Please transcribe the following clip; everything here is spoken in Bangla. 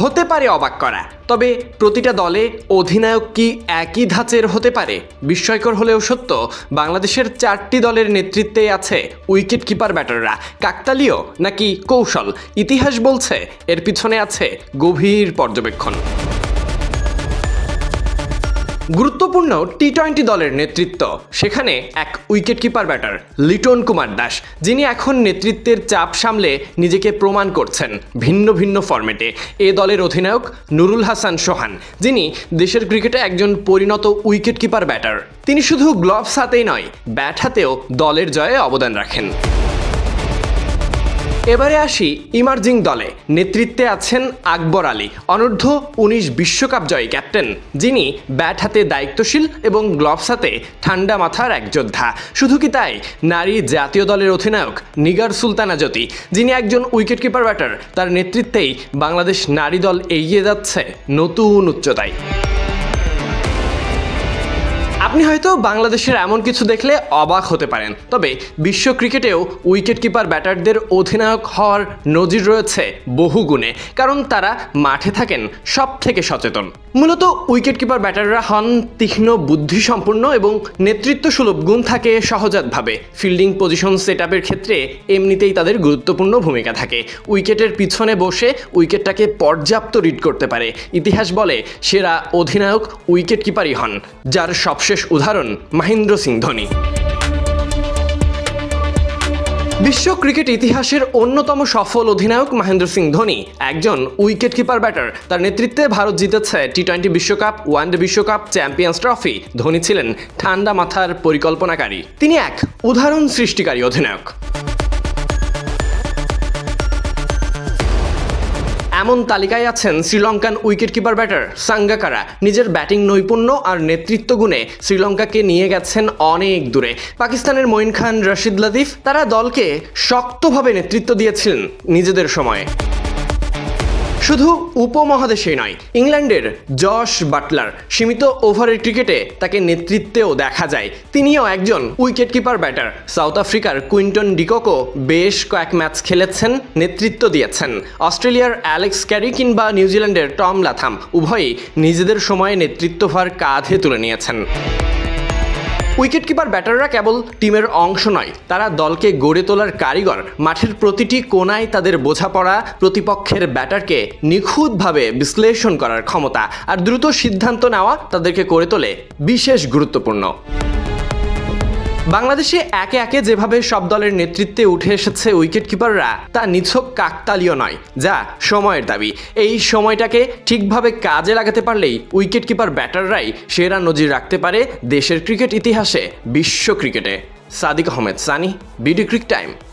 হতে পারে অবাক করা। তবে প্রতিটা দলে অধিনায়ক কি একই ধাঁচের হতে পারে? বিস্ময়কর হলেও সত্য, বাংলাদেশের চারটি দলের নেতৃত্বে আছে উইকেট কিপার ব্যাটাররা। কাকতালীয় নাকি কৌশল? ইতিহাস বলছে, এর পিছনে আছে গভীর পর্যবেক্ষণ। গুরুত্বপূর্ণ টি টোয়েন্টি দলের নেতৃত্ব। সেখানে এক wicket keeper batter, Liton Kumar Das, যিনি এখন নেতৃত্বের চাপ সামলে নিজেকে প্রমাণ করছেন ভিন্ন ভিন্ন ফরম্যাটে। এ দলের অধিনায়ক নুরুল হাসান সোহান, যিনি দেশের ক্রিকেটে একজন পরিণত উইকেট কিপার ব্যাটার। তিনি শুধু গ্লোভস হাতেই নয়, ব্যাট হাতেও দলের জয়ে অবদান রাখেন। এবারে আসি ইমার্জিং দলে। নেতৃত্বে আছেন আকবর আলী, অনূর্ধ্ব উনিশ বিশ্বকাপ জয়ী ক্যাপ্টেন, যিনি ব্যাট হাতে দায়িত্বশীল এবং গ্লভস হাতে ঠান্ডা মাথার এক যোদ্ধা। শুধু কি তাই? নারী জাতীয় দলের অধিনায়ক নিগার সুলতানা জ্যোতি, যিনি একজন উইকেট কিপার ব্যাটার, তার নেতৃত্বেই বাংলাদেশ নারী দল এগিয়ে যাচ্ছে নতুন উচ্চতায়। আপনি হয়তো বাংলাদেশের এমন কিছু দেখলে অবাক হতে পারেন। তবে বিশ্ব ক্রিকেটেও উইকেট কিপার ব্যাটারদের অধিনায়ক হওয়ার নজির রয়েছে বহু গুণে, কারণ তারা মাঠে থাকেন সব থেকে সচেতন। মূলত উইকেট কিপার ব্যাটাররা হন তীক্ষ্ণ বুদ্ধিসম্পন্ন এবং নেতৃত্ব সুলভ গুণ থাকে সহজাতভাবে। ফিল্ডিং পজিশন সেট আপের ক্ষেত্রে এমনিতেই তাদের গুরুত্বপূর্ণ ভূমিকা থাকে। উইকেটের পিছনে বসে উইকেটটাকে পর্যাপ্ত রিড করতে পারে। ইতিহাস বলে, সেরা অধিনায়ক উইকেট কিপারই হন, যার সবশেষ উদাহরণ, মহেন্দ্র সিং ধোনি। বিশ্ব ক্রিকেট ইতিহাসের অন্যতম সফল অধিনায়ক মহেন্দ্র সিং ধোনি, একজন উইকেট কিপার ব্যাটার। তার নেতৃত্বে ভারত জিতেছে টি টোয়েন্টি বিশ্বকাপ, ওয়ানডে বিশ্বকাপ, চ্যাম্পিয়ন্স ট্রফি। ধোনি ছিলেন ঠান্ডা মাথার পরিকল্পনাকারী। তিনি এক উদাহরণ সৃষ্টিকারী অধিনায়ক। এমন তালিকায় আছেন শ্রীলঙ্কান উইকেটকিপার ব্যাটার সাঙ্গাকারা। নিজের ব্যাটিং নৈপুণ্য আর নেতৃত্ব গুণে শ্রীলঙ্কাকে নিয়ে গেছেন অনেক দূরে। পাকিস্তানের মঈন খান, রশিদ লতিফ, তারা দলকে শক্তভাবে নেতৃত্ব দিয়েছিলেন নিজেদের সময়ে। শুধু উপমহাদেশেই নয়, ইংল্যান্ডের জশ বাটলার সীমিত ওভারের ক্রিকেটে তাকে নেতৃত্বেও দেখা যায়। তিনিও একজন উইকেট কিপার ব্যাটার। সাউথ আফ্রিকার কুইন্টন ডিকোকো বেশ কয়েক ম্যাচ খেলেছেন, নেতৃত্ব দিয়েছেন। অস্ট্রেলিয়ার অ্যালেক্স ক্যারি কিংবা নিউজিল্যান্ডের টম লাথাম উভয়ই নিজেদের সময়ে নেতৃত্বভার কাঁধে তুলে নিয়েছেন। উইকেট কিপার ব্যাটাররা কেবল টিমের অংশ নয়, তারা দলকে গড়ে তোলার কারিগর। মাঠের প্রতিটি কোনায় তাদের বোঝাপড়া প্রতিপক্ষের ব্যাটারকে নিখুঁতভাবে বিশ্লেষণ করার ক্ষমতা, আর দ্রুত সিদ্ধান্ত নেওয়া তাদেরকে করে তোলে বিশেষ গুরুত্বপূর্ণ। বাংলাদেশে একে একে যেভাবে সব দলের নেতৃত্বে উঠে এসেছে উইকেট কিপাররা তা নিছক কাকতালীয় নয়। যা সময়ের দাবি। এই সময়টাকে ঠিকভাবে কাজে লাগাতে পারলেই উইকেট কিপার ব্যাটাররাই সেরা নজির রাখতে পারে দেশের ক্রিকেট ইতিহাসে, বিশ্ব ক্রিকেটে। Sadiq Ahmed, Sunny, BD Crictime.